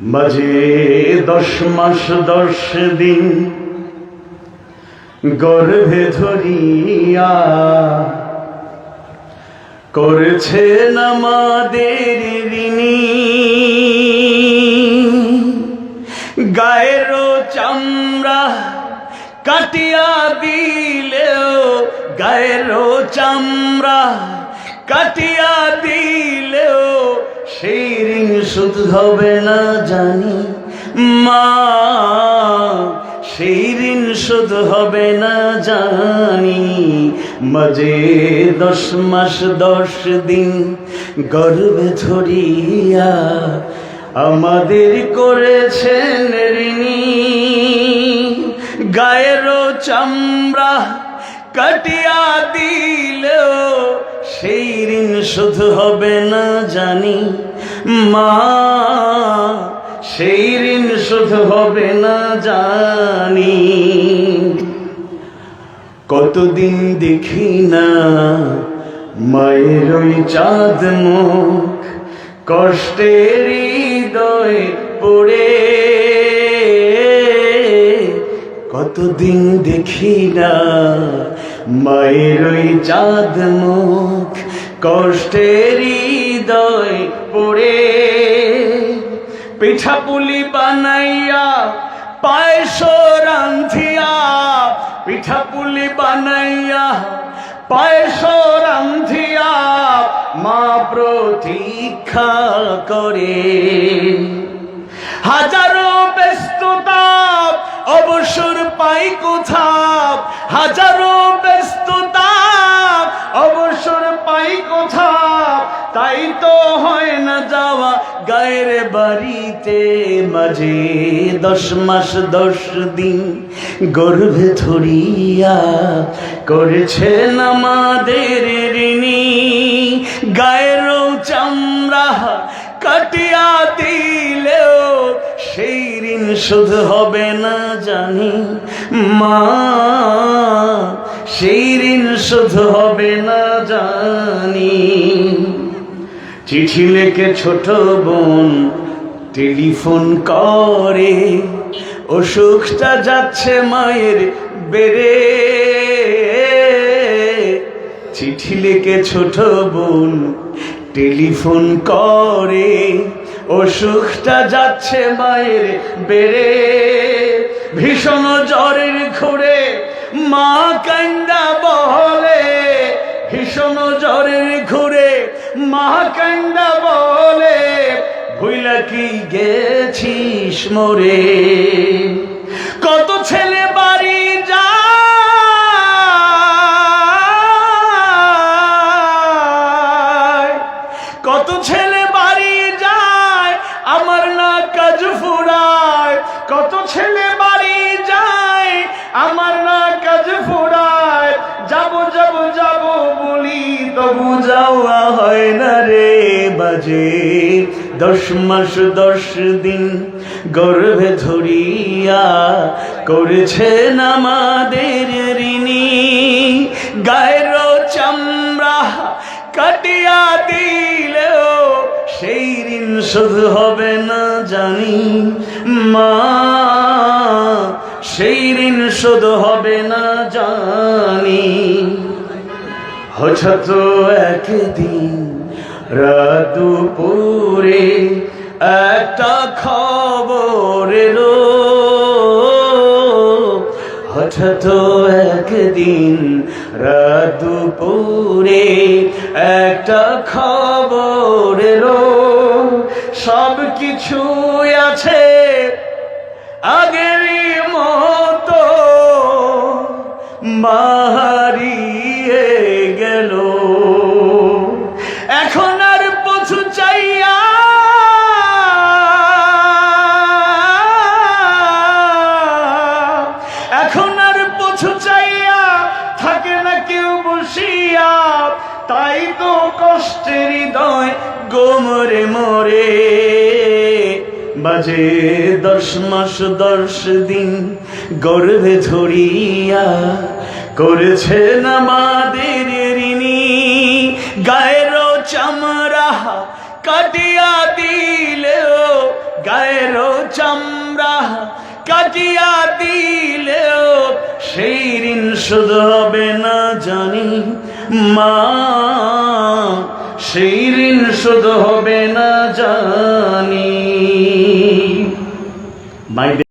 মাঝে দশ মাস, দশ দিন গর্ভে ধরিয়া করেছেন আমাদের ঋণী। গায়ের চামড়া কাটিয়া দিলেও, গায়ের চামড়া কাটিয়া দিলেও সেই ঋণ শুধ হবে না জানি। মা, সেই ঋণ শোধ হবে না জানি। মাঝে দশ মাস, দশ দিন গর্বে ধরিয়া আমাদের করেছেন ঋণী। গায়ের চামড়া কাটিয়া দিলেও সেই ঋণ শোধ হবে না জানি। মা, সেই ঋণ শোধ হবে না জানি। কতদিন দেখি না মায়ের ওই চাঁদ মুখ, কষ্টের হৃদয় পড়ে। কতদিন দেখি না মায়ের ওই চাঁদ মুখ, কষ্টের হৃদয় পড়ে। পিঠা পুলি বানাইয়া পায়েস রান্ধিয়া পিঠা পুলি বানাইয়া পায়েস রান্ধিয়া মা প্রতীক্ষা করে। হাজারো ব্যস্ততা অবসর পাই কোথাও হাজারো ব্যস্ততা, অবসর পাই কোথাও তাই তো হয় না যাওয়া গায়ের বাড়িতে মাঝে। দশ মাস, দশ দিন গর্ভে ধরিয়া করেছেন আমাদের ঋণী। গায়ের চামড়া কাটিয়া শোধ হবে না জানি, মা। সেই ঋণ শোধ হবে না জানি। চিঠি লেখে ছোট বোন টেলিফোন করে, অসুখটা যাচ্ছে মায়ের বেড়ে। চিঠি লেখে ছোট বোন টেলিফোন করে অসুখটা যাচ্ছে মায়ের বেড়ে, ভীষণ জ্বরের ঘুরে, মা কান্দা বলে, ভীষণ জ্বরের ঘুরে, মা কান্দা বলে, ভুইলা কি গেছিস মোরে? কত ছেলে বাড়ি যায়, কত ছেলে আমার না কাজ ফুরায়, যাব যাব যাব বলি, তবু যাওয়া হয় না রে বাজে। দশ মাস, দশ দিন গর্ভে ধরিয়া করেছেন আমাদের ঋণী। গায়ের চামড়া কাটিয়া দিলেও সেই ঋণ শোধ হবে না জানি মা। সেই শোধ হবে না জানি। হঠাৎ একদিন রাত দুপুরে একটা খবর এলো। হঠাৎ একদিন রাত দুপুরে একটা খবর এলো। সব কিছু আছে আগেরই মারিয়ে গেল। এখন আর পথু চাইয়া এখন আর পথু চাইয়া থাকে না কেউ বসিয়া। তাই তো কষ্টের হৃদয় গোমরে মরে। বাজে দশ মাস, দশ দিন গর্ভে ধরিয়া করেছেন আমাদের ঋণী। গায়ের চামড়া কাটিয়া দিলেও গায়েরও চামড়া কাটিয়া দিলেও সেই ঋণ শোধ হবে না জানি মা। সেই ঋণ শোধ হবে না জানি। my